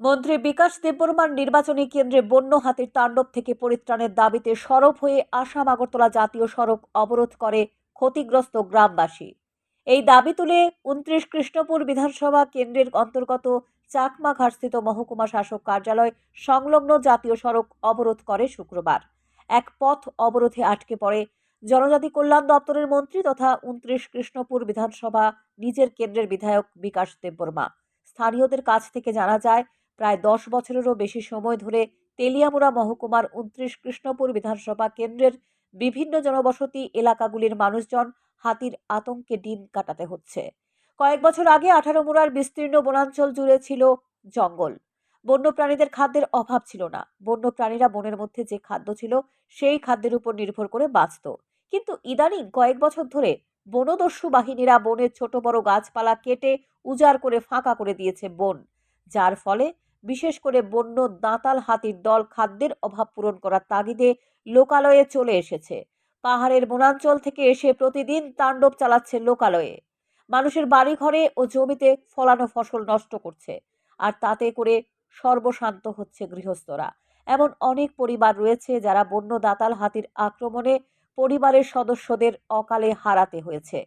মন্ত্রী বিকাশ দেববর্মার নির্বাচনী কেন্দ্রে বন্য হাতির তাণ্ডব থেকে পরিত্রাণের দাবিতে সরব হয়ে আসাম আগরতলা জাতীয় সড়ক অবরোধ করে ক্ষতিগ্রস্ত গ্রামবাসী। এই দাবি তুলে উনত্রিশ কৃষ্ণপুর বিধানসভা কেন্দ্রের অন্তর্গত চাকমা ঘাটস্থিত মহকুমা শাসক কার্যালয় সংলগ্ন জাতীয় সড়ক অবরোধ করে শুক্রবার। এক পথ অবরোধে আটকে পড়ে জনজাতি কল্যাণ দপ্তরের মন্ত্রী তথা উনত্রিশ কৃষ্ণপুর বিধানসভা নিজের কেন্দ্রের বিধায়ক বিকাশ দেববর্মা। স্থানীয়দের কাছ থেকে জানা যায় প্রায় দশ বছরেরও বেশি সময় ধরে তেলিয়ামুড়া মহকুমার উনত্রিশ কৃষ্ণপুর বিধানসভা কেন্দ্রের বিভিন্ন জনবসতি এলাকাগুলির মানুষজন হাতির আতঙ্কে দিন কাটাতে হচ্ছে। কয়েক বছর আগে আঠারো মুড়ার বিস্তীর্ণ বনাঞ্চল জুড়ে ছিল জঙ্গল। বন্যপ্রাণীদের খাদ্যের অভাব ছিল না। বন্যপ্রাণীরা বনের মধ্যে যে খাদ্য ছিল, সেই খাদ্যের উপর নির্ভর করে বাঁচত। কিন্তু ইদানিং কয়েক বছর ধরে বনদস্যু বাহিনীরা বনের ছোট বড় গাছপালা কেটে উজাড় করে ফাঁকা করে দিয়েছে বন, যার ফলে বিশেষ করে বন্য দাঁতাল হাতির দল খাদ্যের অভাব পূরণ করার তাগিদে লোকালয়ে চলে এসেছে। পাহাড়ের বনাঞ্চল থেকে এসে প্রতিদিন তাণ্ডব চালাচ্ছে লোকালয়ে। মানুষের বাড়িঘরে ও জমিতে ফলানো ফসল নষ্ট করছে, আর তাতে করে সর্বশান্ত হচ্ছে গৃহস্থরা। এমন অনেক পরিবার রয়েছে যারা বন্য দাতাল হাতির আক্রমণে পরিবারের সদস্যদের অকালে হারাতে হয়েছে।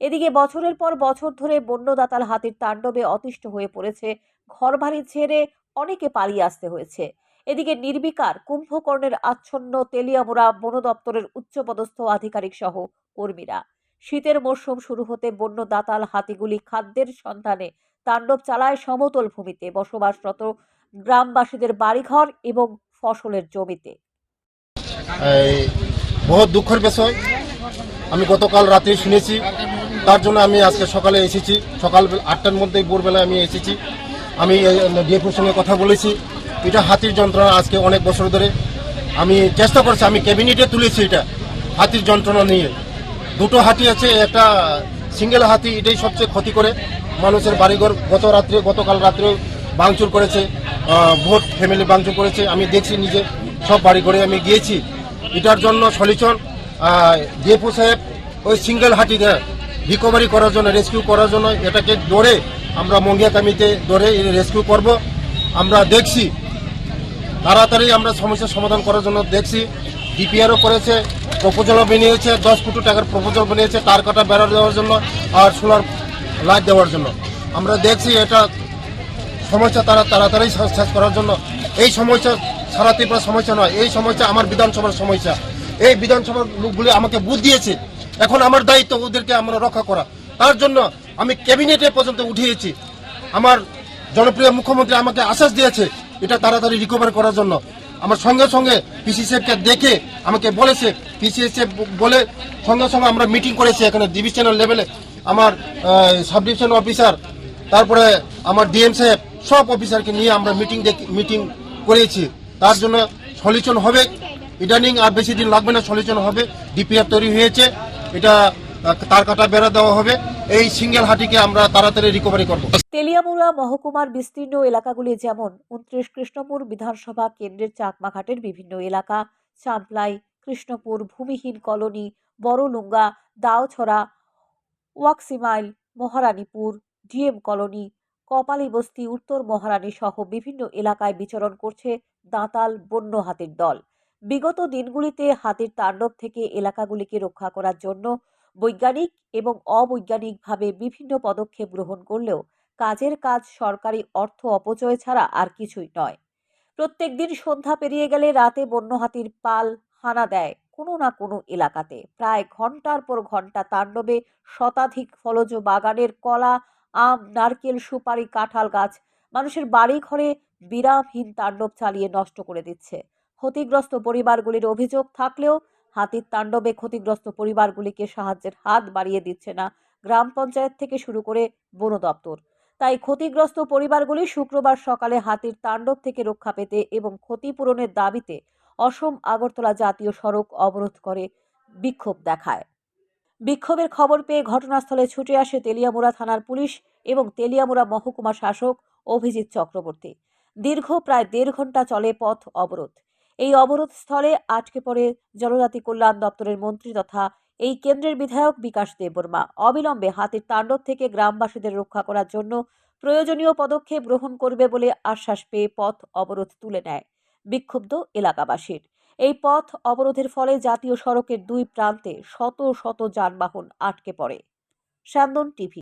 এদিকে বছরের পর বছর ধরে বন্য দাতাল হাতির তাণ্ডবে অতিষ্ঠ হয়ে পড়েছে, ঘরবাড়ি ছেড়ে অনেকে পালিয়ে আসতে হয়েছে। এদিকে নির্বিকার কুম্ভকর্ণের আচ্ছন্ন তেলিয়ামোড়া বন দপ্তরের উচ্চপদস্থ আধিকারিক সহ কর্মীরা। শীতের মরশুম শুরু হতে বন্য দাতাল হাতিগুলি খাদ্যের সন্ধানে তাণ্ডব চালায় সমতল ভূমিতে বসবাসরত গ্রামবাসীদের বাড়িঘর এবং ফসলের জমিতে। বহুত দুঃখের বিষয়। আমি গতকাল রাতে শুনেছি তার জন্য আমি আজকে সকালে এসেছি। সকাল আটটার মধ্যে ভোরবেলায় আমি এসেছি। আমি ডিএফওর সঙ্গে কথা বলেছি। এটা হাতির যন্ত্রণা আজকে অনেক বছর ধরে। আমি চেষ্টা করছি, আমি ক্যাবিনেটে তুলেছি এটা, হাতির যন্ত্রণা নিয়ে। দুটো হাতি আছে, একটা সিঙ্গেল হাতি, এটাই সবচেয়ে ক্ষতি করে। মানুষের বাড়িঘর গত রাত্রে, গতকাল রাত্রে ভাঙচুর করেছে ভোট ফ্যামিলি ভাঙচুর করেছে। আমি দেখছি নিজে, সব বাড়িঘরে আমি গিয়েছি। এটার জন্য সলিউশন ডিএফও সাহেব ওই সিঙ্গেল হাতিতে রিকভারি করার জন্য রেস্কিউ করার জন্য এটাকে দৌড়ে আমরা মঙ্গিয়াকামিতে দৌড়ে রেস্কিউ করব। আমরা দেখছি, তাড়াতাড়ি আমরা সমস্যার সমাধান করার জন্য দেখছি ডিপিআরও করেছে প্রপোজালও বানিয়েছে, দশ কোটি টাকার প্রপোজাল বানিয়েছে, তার কাটা বেড়া দেওয়ার জন্য আর সোলার লাইট দেওয়ার জন্য। আমরা দেখছি এটা সমস্যা তারা তাড়াতাড়ি শেষ করার জন্য। এই সমস্যা সারা ত্রিপুরা সমস্যা নয়, এই সমস্যা আমার বিধানসভার সমস্যা। এই বিধানসভার লোকগুলি আমাকে বুধ দিয়েছে এখন আমার দায়িত্ব ওদেরকে আমরা রক্ষা করা। তার জন্য আমি ক্যাবিনেটে পর্যন্ত উঠিয়েছি। আমার জনপ্রিয় মুখ্যমন্ত্রী আমাকে আশ্বাস দিয়েছে এটা তাড়াতাড়ি রিকভার করার জন্য। আমার সঙ্গে সঙ্গে পিসিসিএফকে দেখে আমাকে বলেছে পিসিএসএফ বলে সঙ্গে সঙ্গে আমরা মিটিং করেছি এখানে ডিভিশনাল লেভেলে আমার সাব ডিভিশন অফিসার তারপরে আমার ডিএম সাহেব, সব অফিসারকে নিয়ে আমরা মিটিং মিটিং করেছি। তার জন্য সলিউশন হবে। ইদানিং আর বেশি দিন লাগবে না, সলিউশন হবে। ডিপিআর তৈরি হয়েছে। এটা তার কাটা বেড়া দেওয়া হবে। এই সিঙ্গেল হাটিকে আমরা তাড়াতাড়ি রিকভারি করব। তেলিয়ামুড়া মহকুমার বিস্তীর্ণ এলাকাগুলি যেমন উনত্রিশ কৃষ্ণপুর বিধানসভা কেন্দ্রের চাকমাঘাটের বিভিন্ন এলাকা Champlai Krishnapur, Bhumihin colony, Baralunga, Daochhara, Waksimail, Maharanipur, DM colony, Kapali Basti, Uttar Maharani সহ বিভিন্ন এলাকায় বিচরণ করছে দাঁতাল বন্য হাতির দল। বিগত দিনগুলিতে হাতির তাণ্ডব থেকে এলাকাগুলিকে রক্ষা করার জন্য বৈজ্ঞানিক এবং অবৈজ্ঞানিকভাবে বিভিন্ন পদক্ষেপ গ্রহণ করলেও কাজের কাজ সরকারি অর্থ অপচয় ছাড়া আর কিছুই নয়। প্রত্যেক দিন সন্ধ্যা পেরিয়ে গেলে রাতে বন্য হাতির পাল হানা দেয় কোনো না কোনো এলাকাতে। প্রায় ঘণ্টার পর ঘণ্টা তাণ্ডবে শতাধিক ফলজ বাগানের কলা, আম, নারকেল, সুপারি, কাঁঠাল গাছ মানুষের বাড়ি ঘরে বিরামহীন তাণ্ডব চালিয়ে নষ্ট করে দিচ্ছে। ক্ষতিগ্রস্ত পরিবারগুলির অভিযোগ থাকলেও হাতির তাণ্ডবে ক্ষতিগ্রস্ত পরিবারগুলিকে সাহায্যের হাত বাড়িয়ে দিচ্ছে না গ্রাম পঞ্চায়েত থেকে শুরু করে বন দপ্তর। তাই ক্ষতিগ্রস্ত পরিবারগুলি শুক্রবার সকালে হাতির তাণ্ডব থেকে রক্ষা পেতে এবং ক্ষতিপূরণের দাবিতে অসম আগরতলা জাতীয় সড়ক অবরোধ করে বিক্ষোভ দেখায়। বিক্ষোভের খবর পেয়ে ঘটনাস্থলে ছুটে আসে তেলিয়ামুড়া থানার পুলিশ এবং তেলিয়ামুড়া মহকুমা শাসক অভিজিৎ চক্রবর্তী। দীর্ঘ প্রায় দেড় ঘণ্টা চলে পথ অবরোধ। এই অবরোধ স্থলে আটকে পড়ে জনজাতি কল্যাণ দপ্তরের মন্ত্রী তথা এই কেন্দ্রের বিধায়ক বিকাশ দেববর্মা। অবিলম্বে হাতির তাণ্ডব থেকে গ্রামবাসীদের রক্ষা করার জন্য প্রয়োজনীয় পদক্ষেপ গ্রহণ করবে বলে আশ্বাস পেয়ে পথ অবরোধ তুলে নেয় বিক্ষুব্ধ এলাকাবাসীর। এই পথ অবরোধের ফলে জাতীয় সড়কের দুই প্রান্তে শত শত যানবাহন আটকে পড়ে। স্যান্দন টিভি